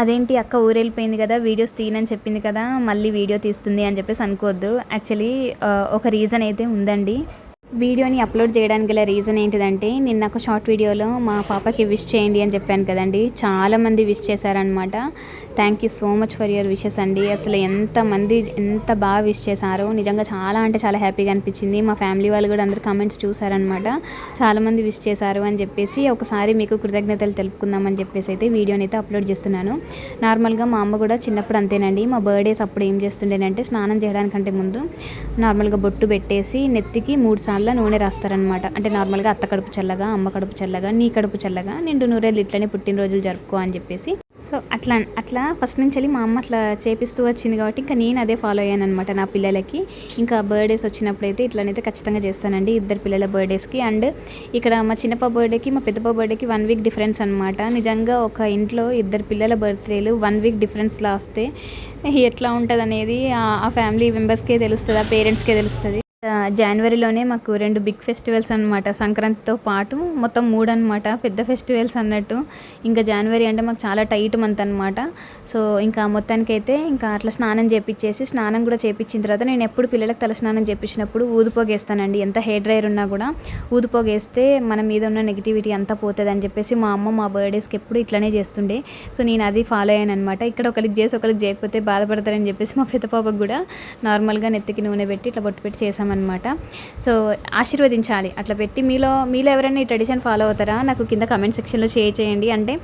అదేంటి అక్క ఊరెళ్ళిపోయింది కదా వీడియోస్ తీయనని చెప్పింది కదా మళ్ళీ వీడియో తీస్తుంది అని చెప్పేసి అనుకోవద్దు. యాక్చువల్లీ ఒక రీజన్ అయితే ఉందండి. వీడియోని అప్లోడ్ చేయడానికి గల రీజన్ ఏంటిదంటే నిన్న ఒక షార్ట్ వీడియోలో మా పాపకి విష్ చేయండి అని చెప్పాను కదండి. చాలామంది విష్ చేశారనమాట thank you so much for your wishes అండి అసలు ఎంతమంది ఎంత బాగా విష్ చేశారో. నిజంగా చాలా అంటే చాలా హ్యాపీగా అనిపించింది. మా ఫ్యామిలీ వాళ్ళు కూడా అందరు కమెంట్స్ చూసారనమాట చాలామంది విష్ చేశారు అని చెప్పేసి ఒకసారి మీకు కృతజ్ఞతలు తెలుపుకుందామని చెప్పేసి అయితే వీడియోని అయితే అప్లోడ్ చేస్తున్నాను. నార్మల్గా మా అమ్మ కూడా చిన్నప్పుడు అంతేనండి. మా బర్త్డేస్ అప్పుడు ఏం చేస్తుండేనంటే స్నానం చేయడానికంటే ముందు నార్మల్గా బొట్టు పెట్టేసి నెత్తికి మూడు సార్లు నూనె రాస్తారనమాట అంటే నార్మల్గా అత్త కడుపు చల్లగా అమ్మ కడుపు చల్లగా నీ కడుపు చల్లగా నిండు నూరేళ్ళు ఇట్లనే పుట్టినరోజులు జరుపుకో అని చెప్పేసి సో అట్లా అట్లా ఫస్ట్ నుంచి వెళ్ళి మా అమ్మ అట్లా చేపిస్తూ వచ్చింది కాబట్టి ఇంకా నేను అదే ఫాలో అయ్యాను అనమాట నా పిల్లలకి. ఇంకా బర్త్డేస్ వచ్చినప్పుడు అయితే ఇట్లనైతే ఖచ్చితంగా చేస్తానండి ఇద్దరు పిల్లల బర్త్డేస్కి అండ్ ఇక్కడ మా చిన్నప్ప బర్త్డేకి మా పెద్దప్ప బర్త్డేకి వన్ వీక్ డిఫరెన్స్ అనమాట నిజంగా ఒక ఇంట్లో ఇద్దరు పిల్లల బర్త్డేలు వన్ వీక్ డిఫరెన్స్లా వస్తే ఎట్లా ఉంటుంది అనేది ఆ ఫ్యామిలీ మెంబర్స్కే తెలుస్తుంది ఆ పేరెంట్స్కే తెలుస్తుంది. జనవరిలోనే మాకు రెండు బిగ్ ఫెస్టివల్స్ అనమాట సంక్రాంతితో పాటు మొత్తం మూడు అనమాట పెద్ద ఫెస్టివల్స్ అన్నట్టు. ఇంకా జనవరి అంటే మాకు చాలా టైట్ మంత్ అనమాట సో ఇంకా మొత్తానికైతే ఇంకా అట్లా స్నానం చేపించేసి స్నానం కూడా చేపించిన తర్వాత నేను ఎప్పుడు పిల్లలకు తల స్నానం చేపించినప్పుడు ఊదిపోగేస్తానండి. ఎంత హెయిర్ డ్రైయర్ ఉన్నా కూడా ఊదిపోగేస్తే మన మీద ఉన్న నెగిటివిటీ అంతా పోతుంది అని చెప్పేసి మా అమ్మ మా బర్త్డేస్కి ఎప్పుడు ఇట్లనే చేస్తుండే. సో నేను అది ఫాలో అయ్యాను అనమాట ఇక్కడ ఒకరికి చేసి ఒకరికి చేయకపోతే బాధపడతారని చెప్పేసి మా పెద్ద పాపకు కూడా నార్మల్గా నెత్తికి నూనె పెట్టి ఇట్లా బొట్టు పెట్టి చేసామన్నమాట సో ఆశీర్వదించాలి. అట్లా పెట్టి మీలో మీలో ఎవరైనా ఈ ట్రెడిషన్ ఫాలో అవుతారా? నాకు కింద కమెంట్ సెక్షన్లో షేర్ చేయండి. అంటే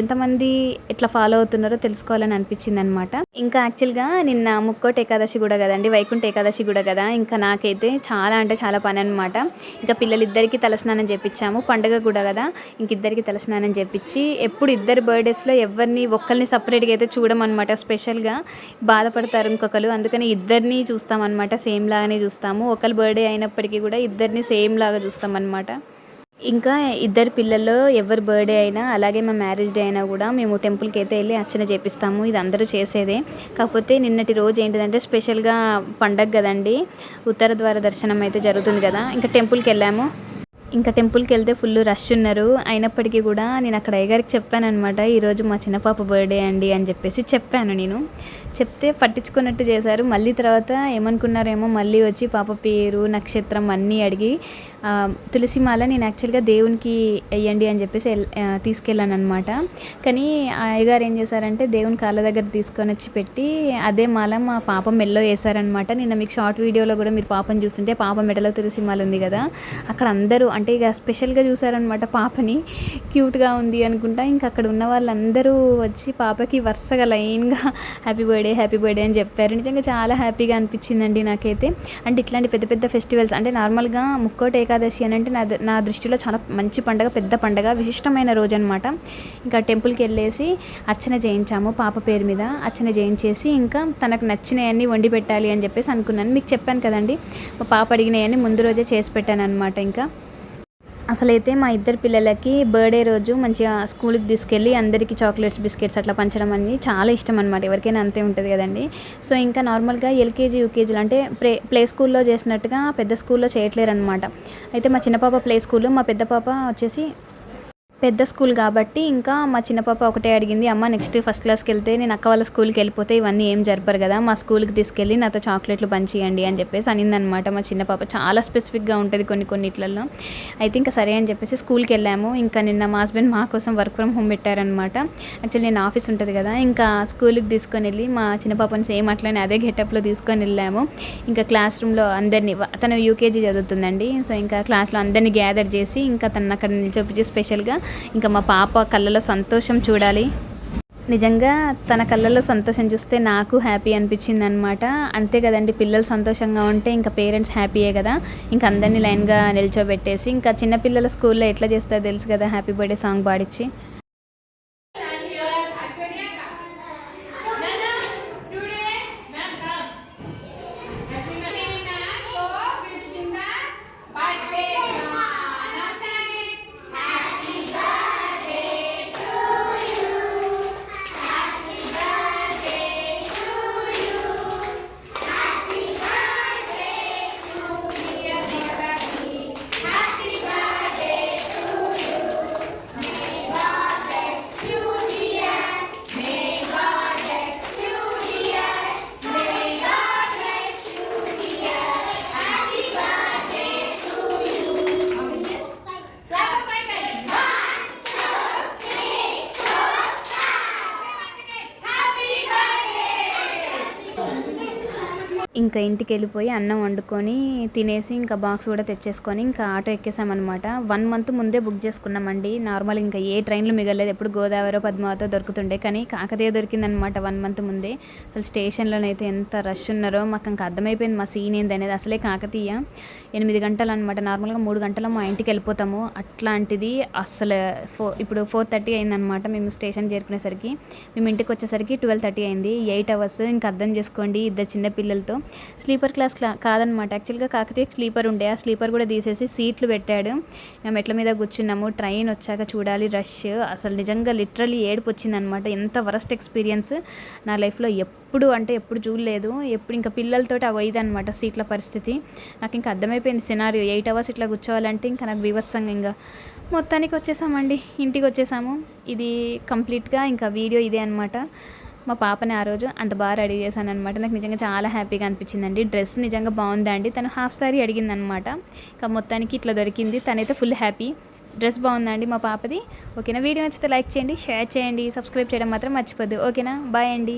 ఎంతమంది ఎట్లా ఫాలో అవుతున్నారో తెలుసుకోవాలని అనిపించింది అనమాట ఇంకా యాక్చువల్గా నిన్న ముక్కోటి ఏకాదశి కూడా కదండి వైకుంఠ ఏకాదశి కూడా కదా ఇంకా నాకైతే చాలా అంటే చాలా పని అనమాట ఇంకా పిల్లలిద్దరికీ తలస్నానం చేపించాము పండగ కూడా కదా ఇంక ఇద్దరికి తలస్నానం చేపించి ఎప్పుడు ఇద్దరు బర్త్డేస్లో ఎవరిని ఒక్కరిని సపరేట్గా అయితే చూడమన్నమాట. స్పెషల్గా బాధపడతారు ఇంకొకరు. అందుకని ఇద్దరిని చూస్తామన్నమాట. సేమ్ లాగానే చూస్తాము. ఒకరి బర్త్డే అయినప్పటికీ కూడా ఇద్దరిని సేమ్ లాగా చూస్తాం అనమాట ఇంకా ఇద్దరు పిల్లల్లో ఎవరి బర్త్డే అయినా అలాగే మా మ్యారేజ్ డే అయినా కూడా మేము టెంపుల్కి అయితే వెళ్ళి అర్చన చేపిస్తాము. ఇది అందరూ చేసేదే. కాకపోతే నిన్నటి రోజు ఏంటిదంటే స్పెషల్గా పండగ కదండి. ఉత్తర ద్వార దర్శనం అయితే జరుగుతుంది కదా. ఇంకా టెంపుల్కి వెళ్ళాము. ఇంకా టెంపుల్కి వెళ్తే ఫుల్ రష్ ఉన్నారు. అయినప్పటికీ కూడా నేను అక్కడ అయ్యగారికి చెప్పాను అనమాట ఈరోజు మా చిన్న పాప బర్త్డే అండి అని చెప్పేసి చెప్పాను నేను. చెప్తే పట్టించుకున్నట్టు చేశారు. మళ్ళీ తర్వాత ఏమనుకున్నారేమో మళ్ళీ వచ్చి పాప పేరు నక్షత్రం అన్నీ అడిగి తులసి మాల నేను యాక్చువల్గా దేవునికి వెయ్యండి అని చెప్పేసి తీసుకెళ్ళాను అనమాట కానీ అయ్యగారు ఏం చేశారంటే దేవుని కాళ్ళ దగ్గర తీసుకొని వచ్చి పెట్టి అదే మాల మా పాప మెల్లో వేశారనమాట నిన్న మీకు షార్ట్ వీడియోలో కూడా మీరు పాపని చూస్తుంటే పాప మెడలో తులసి మాల ఉంది కదా అక్కడ అందరూ అంటే ఇక స్పెషల్గా చూసారనమాట పాపని. క్యూట్గా ఉంది అనుకుంటా. ఇంకా అక్కడ ఉన్న వాళ్ళందరూ వచ్చి పాపకి వరుసగా లైన్గా హ్యాపీ బర్త్డే హ్యాపీ బర్త్డే అని చెప్పారు. నిజంగా చాలా హ్యాపీగా అనిపించిందండి నాకైతే. అంటే ఇట్లాంటి పెద్ద పెద్ద ఫెస్టివల్స్ అంటే నార్మల్గా ముక్కోటి ఏకాదశి అని అంటే నా నా దృష్టిలో చాలా మంచి పండగ పెద్ద పండగ విశిష్టమైన రోజు అనమాట ఇంకా టెంపుల్కి వెళ్ళేసి అర్చన చేయించాము పాప పేరు మీద. అర్చన చేయించేసి ఇంకా తనకు నచ్చినవన్నీ వండి పెట్టాలి అని చెప్పేసి అనుకున్నాను. మీకు చెప్పాను కదండి మా పాప అడిగినవన్నీ ముందు రోజే చేసి పెట్టాను అనమాట ఇంకా. అసలైతే మా ఇద్దరు పిల్లలకి బర్త్డే రోజు మంచిగా స్కూల్కి తీసుకెళ్ళి అందరికీ చాక్లెట్స్ బిస్కెట్స్ అట్లా పంచడం అనేది చాలా ఇష్టం అనమాట ఎవరికైనా అంతే ఉంటుంది కదండి. సో ఇంకా నార్మల్గా ఎల్కేజీ యూకేజీలు అంటే ప్లే ప్లే స్కూల్లో చేసినట్టుగా పెద్ద స్కూల్లో చేయట్లేరు అనమాట అయితే మా చిన్న పాప ప్లే స్కూల్ మా పెద్ద పాప వచ్చేసి పెద్ద స్కూల్ కాబట్టి ఇంకా మా చిన్న పాప ఒకటే అడిగింది అమ్మ నెక్స్ట్ ఫస్ట్ క్లాస్కి వెళ్తే నేను అక్క వాళ్ళ స్కూల్కి వెళ్ళిపోతే ఇవన్నీ ఏం జరపరు కదా మా స్కూల్కి తీసుకెళ్ళి నాతో చాక్లెట్లు పంచేయండి అని చెప్పేసి అనిందనమాట మా చిన్న పాప. చాలా స్పెసిఫిక్గా ఉంటుంది కొన్ని కొన్నిట్లలో. అయితే ఇంకా సరే అని చెప్పేసి స్కూల్కి వెళ్ళాము. ఇంకా నిన్న మా హస్బెండ్ మా కోసం వర్క్ ఫ్రమ్ హోమ్ పెట్టారనమాట. యాక్చువల్లీ నేను ఆఫీస్ ఉంటుంది కదా ఇంకా స్కూల్కి తీసుకొని వెళ్ళి మా చిన్న పాపని సేమ్ అట్లనే అదే గెటప్లో తీసుకొని వెళ్ళాము. ఇంకా క్లాస్ రూమ్లో అందరినీ తను యూకేజీ చదువుతుందండి సో ఇంకా క్లాస్లో అందరినీ గ్యాదర్ చేసి ఇంకా తను అక్కడ నిల్చొప్పించి స్పెషల్గా ఇంకా మా పాప కళ్ళలో సంతోషం చూడాలి. నిజంగా తన కళ్ళల్లో సంతోషం చూస్తే నాకు హ్యాపీ అనిపించింది అనమాట అంతే కదండి పిల్లలు సంతోషంగా ఉంటే ఇంకా పేరెంట్స్ హ్యాపీయే కదా. ఇంకా అందరినీ లైన్గా నిల్చోబెట్టేసి ఇంకా చిన్నపిల్లల స్కూల్లో ఎట్లా చేస్తారో తెలుసు కదా హ్యాపీ బర్త్డే సాంగ్ పాడించి ఇంకా ఇంటికి వెళ్ళిపోయి అన్నం వండుకొని తినేసి ఇంకా బాక్స్ కూడా తెచ్చేసుకొని ఇంకా ఆటో ఎక్కేసామన్నమాట. వన్ మంత్ ముందే బుక్ చేసుకున్నామండి. నార్మల్ ఇంకా ఏ ట్రైన్లు మిగలేదు. ఎప్పుడు గోదావరి పద్మావతో దొరుకుతుండే కానీ కాకతీయ దొరికిందనమాట వన్ మంత్ ముందే. అసలు స్టేషన్లోనైతే ఎంత రష్ ఉన్నారో మాకు ఇంకా అర్థమైపోయింది మా సీన్ ఏంది అనేది. అసలే కాకతీయ. ఎనిమిది గంటలు అనమాట నార్మల్గా మూడు గంటల మా ఇంటికి వెళ్ళిపోతాము. అట్లాంటిది అసలు ఫో ఇప్పుడు ఫోర్ థర్టీ అయిందనమాట మేము స్టేషన్ చేరుకునేసరికి. మేము ఇంటికి వచ్చేసరికి ట్వెల్వ్ థర్టీ అయింది. ఎయిట్ అవర్స్ ఇంకా అర్థం చేసుకోండి ఇద్దరు చిన్న పిల్లలతో. స్లీపర్ క్లాస్ క్లా కాదనమాట. యాక్చువల్గా కాకతీయ స్లీపర్ ఉండే. ఆ స్లీపర్ కూడా తీసేసి సీట్లు పెట్టాడు. మెట్ల మీద కూర్చున్నాము. ట్రైన్ వచ్చాక చూడాలి రష్. అసలు నిజంగా లిటరలీ ఏడుపు వచ్చిందనమాట. ఎంత వరస్ట్ ఎక్స్పీరియన్స్ నా లైఫ్లో ఎప్పుడు అంటే ఎప్పుడు చూడలేదు. ఎప్పుడు ఇంకా పిల్లలతోటి అవి అనమాట సీట్ల పరిస్థితి. నాకు ఇంకా అర్థమైపోయింది సినారియో. ఎయిట్ అవర్స్ ఇట్లా కూర్చోవాలంటే ఇంకా నాకు బీభత్సంగా ఇంకా. మొత్తానికి వచ్చేసామండి. ఇంటికి వచ్చేసాము. ఇది కంప్లీట్గా ఇంకా వీడియో ఇదే అనమాట మా పాపని ఆ రోజు అంత బాగా రెడీ చేశాను అనమాట నాకు నిజంగా చాలా హ్యాపీగా అనిపించిందండి. డ్రెస్ నిజంగా బాగుందండి తను హాఫ్ సారీ అడిగిందనమాట ఇంకా మొత్తానికి ఇట్లా దొరికింది. తనైతే ఫుల్ హ్యాపీ. డ్రెస్ బాగుందండి మా పాపది? ఓకేనా? వీడియో నచ్చితే లైక్ చేయండి షేర్ చేయండి సబ్స్క్రైబ్ చేయడం మాత్రం మర్చిపోద్దు. ఓకేనా? బాయ్ అండి.